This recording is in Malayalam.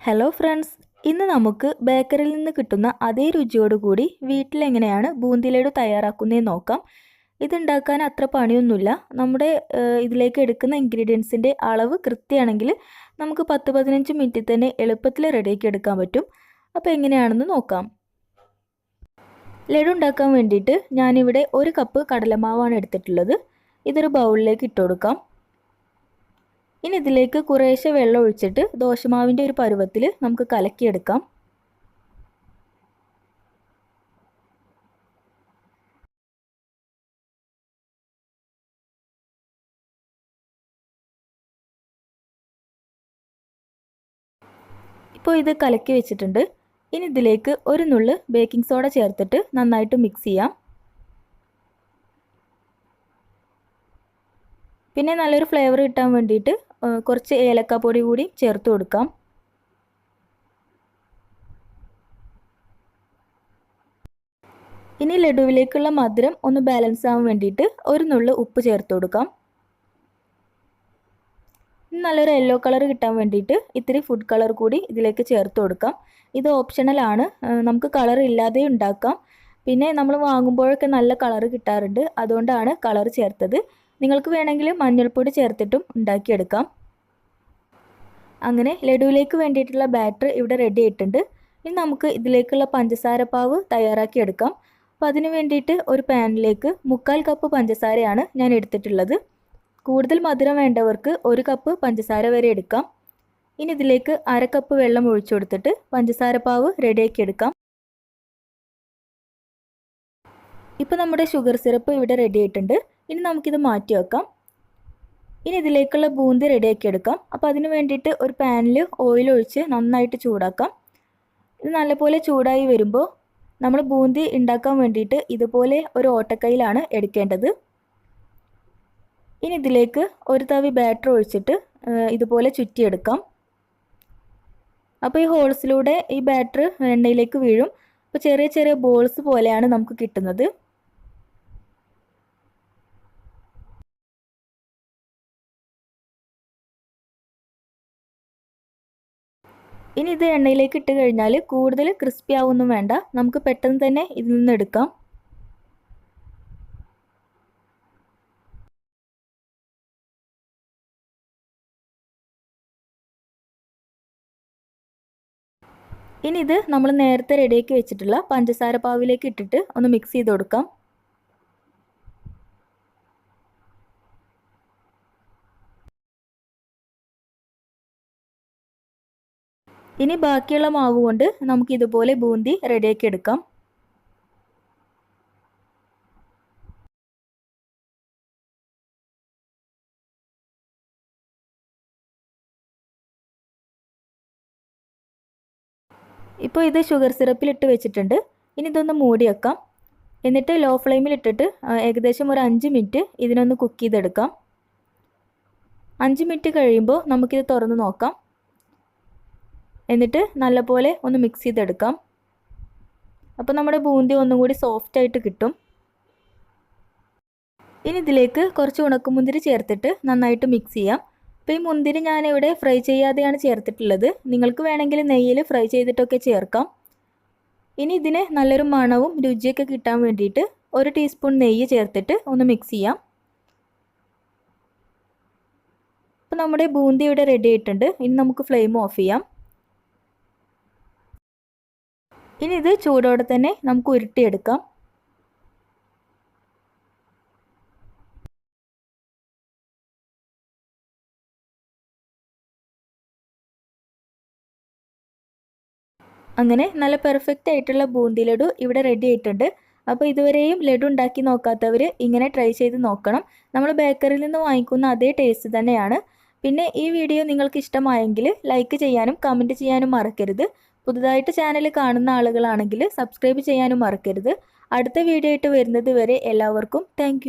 ഹലോ ഫ്രണ്ട്സ് ഇന്ന് നമുക്ക് ബേക്കറിയിൽ നിന്ന് കിട്ടുന്ന അതേ രുചിയോടുകൂടി വീട്ടിലെങ്ങനെയാണ് ബൂന്തി ലഡു തയ്യാറാക്കുന്നതെന്ന് നോക്കാം. ഇതുണ്ടാക്കാൻ അത്ര പണിയൊന്നുമില്ല. നമ്മുടെ ഇതിലേക്ക് എടുക്കുന്ന ഇൻഗ്രീഡിയൻസിന്റെ അളവ് കൃത്യമാണെങ്കിൽ നമുക്ക് പത്ത് പതിനഞ്ച് മിനിറ്റിൽ തന്നെ എളുപ്പത്തിൽ റെഡിയാക്കി എടുക്കാൻ പറ്റും. അപ്പോൾ എങ്ങനെയാണെന്ന് നോക്കാം. ലഡു ഉണ്ടാക്കാൻ വേണ്ടിയിട്ട് ഞാനിവിടെ ഒരു കപ്പ് കടലമാവാണ് എടുത്തിട്ടുള്ളത്. ഇതൊരു ബൗളിലേക്ക് ഇട്ട് കൊടുക്കാം ഇനി ഇതിലേക്ക് കുറേശ്ശെ വെള്ളം ഒഴിച്ചിട്ട് ദോശമാവിന്റെ ഒരു പരുവത്തിൽ നമുക്ക് കലക്കിയെടുക്കാം. ഇപ്പോൾ ഇത് കലക്കി വെച്ചിട്ടുണ്ട്. ഇനി ഇതിലേക്ക് ഒരു നുള്ള് ബേക്കിംഗ് സോഡ ചേർത്തിട്ട് നന്നായിട്ട് മിക്സ് ചെയ്യാം. പിന്നെ നല്ലൊരു ഫ്ലേവർ കിട്ടാൻ വേണ്ടിയിട്ട് കുറച്ച് ഏലക്കാപ്പൊടി കൂടി ചേർത്ത് കൊടുക്കാം. ഇനി ലഡുവിലേക്കുള്ള മധുരം ഒന്ന് ബാലൻസ് ആവാൻ വേണ്ടിയിട്ട് ഒരു നുള്ളു ഉപ്പ് ചേർത്ത് കൊടുക്കാം. നല്ലൊരു യെല്ലോ കളർ കിട്ടാൻ വേണ്ടിയിട്ട് ഇത്തിരി ഫുഡ് കളർ കൂടി ഇതിലേക്ക് ചേർത്ത് കൊടുക്കാം. ഇത് ഓപ്ഷണലാണ് നമുക്ക് കളർ ഇല്ലാതെ ഉണ്ടാക്കാം. പിന്നെ നമ്മൾ വാങ്ങുമ്പോഴൊക്കെ നല്ല കളർ കിട്ടാറുണ്ട്. അതുകൊണ്ടാണ് കളർ ചേർത്തത്. നിങ്ങൾക്ക് വേണമെങ്കിൽ മഞ്ഞൾപ്പൊടി ചേർത്തിട്ടും ഉണ്ടാക്കിയെടുക്കാം. അങ്ങനെ ലഡുവിലേക്ക് വേണ്ടിയിട്ടുള്ള ബാറ്റർ ഇവിടെ റെഡി ആയിട്ടുണ്ട്. ഇനി നമുക്ക് ഇതിലേക്കുള്ള പഞ്ചസാര പാവ് തയ്യാറാക്കിയെടുക്കാം അപ്പോൾ അതിന് വേണ്ടിയിട്ട് ഒരു പാനിലേക്ക് മുക്കാൽ കപ്പ് പഞ്ചസാരയാണ് ഞാൻ എടുത്തിട്ടുള്ളത്. കൂടുതൽ മധുരം വേണ്ടവർക്ക് ഒരു കപ്പ് പഞ്ചസാര വരെ എടുക്കാം. ഇനി ഇതിലേക്ക് അര കപ്പ് വെള്ളം ഒഴിച്ചു കൊടുത്തിട്ട് പഞ്ചസാര പാവ് റെഡിയാക്കി എടുക്കാം. ഇപ്പോൾ നമ്മുടെ ഷുഗർ സിറപ്പ് ഇവിടെ റെഡി ആയിട്ടുണ്ട്. ഇനി നമുക്കിത് മാറ്റി വെക്കാം. ഇനി ഇതിലേക്കുള്ള ബൂന്തി റെഡിയാക്കി എടുക്കാം. അപ്പോൾ അതിന് വേണ്ടിയിട്ട് ഒരു പാനിൽ ഓയിൽ ഒഴിച്ച് നന്നായിട്ട് ചൂടാക്കാം. ഇത് നല്ലപോലെ ചൂടായി വരുമ്പോൾ നമ്മൾ ബൂന്തി ഉണ്ടാക്കാൻ വേണ്ടിയിട്ട് ഇതുപോലെ ഒരു ഓട്ടക്കൈയിലാണ് എടുക്കേണ്ടത്. ഇനി ഇതിലേക്ക് ഒരു തവി ബാറ്റർ ഒഴിച്ചിട്ട് ഇതുപോലെ ചുറ്റിയെടുക്കാം. അപ്പോൾ ഈ ഹോൾസിലൂടെ ഈ ബാറ്റർ എണ്ണയിലേക്ക് വീഴും. അപ്പോൾ ചെറിയ ചെറിയ ബോൾസ് പോലെയാണ് നമുക്ക് കിട്ടുന്നത്. ഇനി ഇത് എണ്ണയിലേക്ക് ഇട്ട് കഴിഞ്ഞാൽ കൂടുതൽ ക്രിസ്പി ആവൊന്നും വേണ്ട. നമുക്ക് പെട്ടെന്ന് തന്നെ ഇതിൽ നിന്ന് എടുക്കാം. ഇനി ഇത് നമ്മൾ നേരത്തെ റെഡിയാക്കി വെച്ചിട്ടുള്ള പഞ്ചസാര പാവിലേക്ക് ഇട്ടിട്ട് ഒന്ന് മിക്സ് ചെയ്ത് കൊടുക്കാം. ഇനി ബാക്കിയുള്ള മാവ് കൊണ്ട് നമുക്ക് ഇതുപോലെ ബൂന്തി റെഡിയാക്കി എടുക്കാം ഇപ്പോൾ ഇത് ഷുഗർ സിറപ്പിൽ ഇട്ട് വെച്ചിട്ടുണ്ട്. ഇനി ഇതൊന്ന് മൂടി വെക്കാം എന്നിട്ട് ലോ ഫ്ലെയിമിൽ ഇട്ടിട്ട് ഏകദേശം ഒരു അഞ്ച് മിനിറ്റ് ഇതിനൊന്ന് കുക്ക് ചെയ്തെടുക്കാം. അഞ്ച് മിനിറ്റ് കഴിയുമ്പോൾ നമുക്കിത് തുറന്ന് നോക്കാം. എന്നിട്ട് നല്ലപോലെ ഒന്ന് മിക്സ് ചെയ്തെടുക്കാം. അപ്പോൾ നമ്മുടെ ബൂന്തി ഒന്നും കൂടി സോഫ്റ്റ് ആയിട്ട് കിട്ടും. ഇനി ഇതിലേക്ക് കുറച്ച് ഉണക്കമുന്തിരി ചേർത്തിട്ട് നന്നായിട്ട് മിക്സ് ചെയ്യാം. അപ്പോൾ ഈ മുന്തിരി ഞാനിവിടെ ഫ്രൈ ചെയ്യാതെയാണ് ചേർത്തിട്ടുള്ളത്. നിങ്ങൾക്ക് വേണമെങ്കിൽ നെയ്യിൽ ഫ്രൈ ചെയ്തിട്ടൊക്കെ ചേർക്കാം. ഇനി ഇതിന് നല്ലൊരു മണവും രുചിയൊക്കെ കിട്ടാൻ വേണ്ടിയിട്ട് ഒരു ടീസ്പൂൺ നെയ്യ് ചേർത്തിട്ട് ഒന്ന് മിക്സ് ചെയ്യാം. അപ്പോൾ നമ്മുടെ ബൂന്തി ഇവിടെ റെഡി ആയിട്ടുണ്ട്. ഇനി നമുക്ക് ഫ്ലെയിം ഓഫ് ചെയ്യാം. ഇനി ഇത് ചൂടോടെ തന്നെ നമുക്ക് ഉരുട്ടിയെടുക്കാം. അങ്ങനെ നല്ല പെർഫെക്റ്റ് ആയിട്ടുള്ള ബൂന്തി ലഡു ഇവിടെ റെഡി ആയിട്ടുണ്ട്. അപ്പോൾ ഇതുവരെയും ലഡു ഉണ്ടാക്കി നോക്കാത്തവർ ഇങ്ങനെ ട്രൈ ചെയ്ത് നോക്കണം. നമ്മൾ ബേക്കറിയിൽ നിന്ന് വാങ്ങിക്കുന്ന അതേ ടേസ്റ്റ് തന്നെയാണ്. പിന്നെ ഈ വീഡിയോ നിങ്ങൾക്ക് ഇഷ്ടമായെങ്കിൽ ലൈക്ക് ചെയ്യാനും കമന്റ് ചെയ്യാനും മറക്കരുത്. പുതുതായിട്ട് ചാനൽ കാണുന്ന ആളുകളാണെങ്കിൽ സബ്സ്ക്രൈബ് ചെയ്യാനും മറക്കരുത്. അടുത്ത വീഡിയോ ആയിട്ട് വരുന്നത് വരെ എല്ലാവർക്കും താങ്ക്